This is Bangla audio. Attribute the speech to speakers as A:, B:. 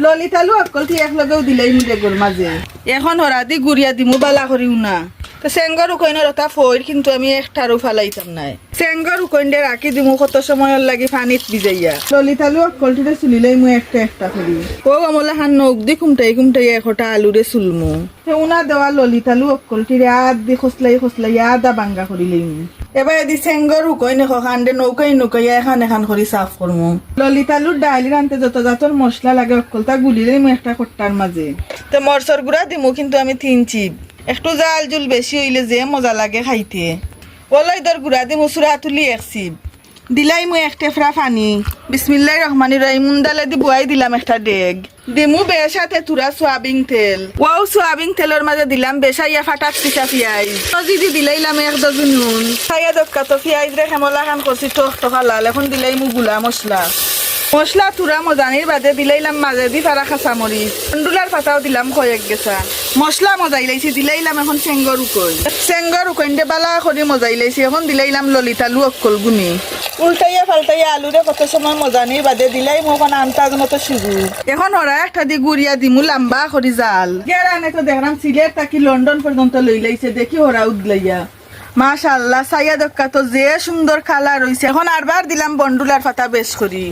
A: ললিতালু অকল ঠিক একলগেও দিলেই মুদে গোর মাঝে এখন হরা দি গুড়িয়া দিমু বালা করিও না তো চেঙ্গর উকইনের ওটা ফইর কিন্তু আমি একটারও ফালাইতাম নাই। চেঙ্গর উকইনডে রাখি দিমু কত সময়ের লাগি পানিত ভিজাইয়া। ললিতালু অকলটিতে চুলিলেই মু একটা একটা করি। ও আমলা হান নখ দি কুমটাই কুমটাই একটা আলুরে চুলমু। উনা দেওয়া ললিতালু অকলটিরে আদ দি খসলাই খসলাই আদা বাঙ্গা করিলেই এবার এদি চেঙ্গর উকই নেখ খান্ডে নৌকাই নৌকাইয়া এখান এখান করে সাফ করমু ললিতালুর ডাইলি রানতে যত জাতর মশলা লাগে অকলতা গুলিলেই মু একটা কট্টার মাঝে তো মরসর গুড়া দিমু কিন্তু আমি তিন চিপ। একটু জাল জুল বেশি হইলে যে মজা লাগে খাইতে। ওলাই দর গুড়া দিমু সুরা তুলি এক চিপ। দিলাই মই এক টেফরা পানি। বিসমিল্লাহ রহমানি রহিম মুন্দালে দি বুয়াই দিলাম একটা ডেগ। দিমু বেসাতে তুরা সোয়াবিন তেল। ওয়াও সোয়াবিন তেলের মাঝে দিলাম বেসাইয়া ফাটাত পিঠা পিয়াজ নজি দি দিলাইলাম এক ডজন নুন। খাইয়া দক্কা তো পিয়াজ রে হেমলা খান করছি টক টকা লাল, এখন দিলাই মু গুলা মশলা মশলা তুরা মজানির বাদে দিলাইলাম মাঝে দি ফারা খাসা মরিচ কন্ডুলার পাতাও দিলাম কয়েক গেছা। মশলা মজাই লাইছি, দিলাইলাম এখন চেঙ্গর উকই চেঙ্গর উকইন্ডে বালা করে মজাই লাইছি, এখন দিলাইলাম ললিতা লু অক্কল গুনি উল্টাইয়া পাল্টাইয়া আলুরে কত সময় মজানির বাদে দিলাই মোক এখন আন্তাজ মতো সিজু। এখন ওরা একটা দি গুড়িয়া দিমু লাম্বা করি জাল। গেরানে তো দেখলাম সিলেট তাকি লন্ডন পর্যন্ত লই লাইছে, দেখি ওরা উদলাইয়া। মাশাল্লাহ সাইয়া দক্কা তো যে সুন্দর কালার হইছে এখন আরবার দিলাম বন্ডুলার পাতা বেশ করি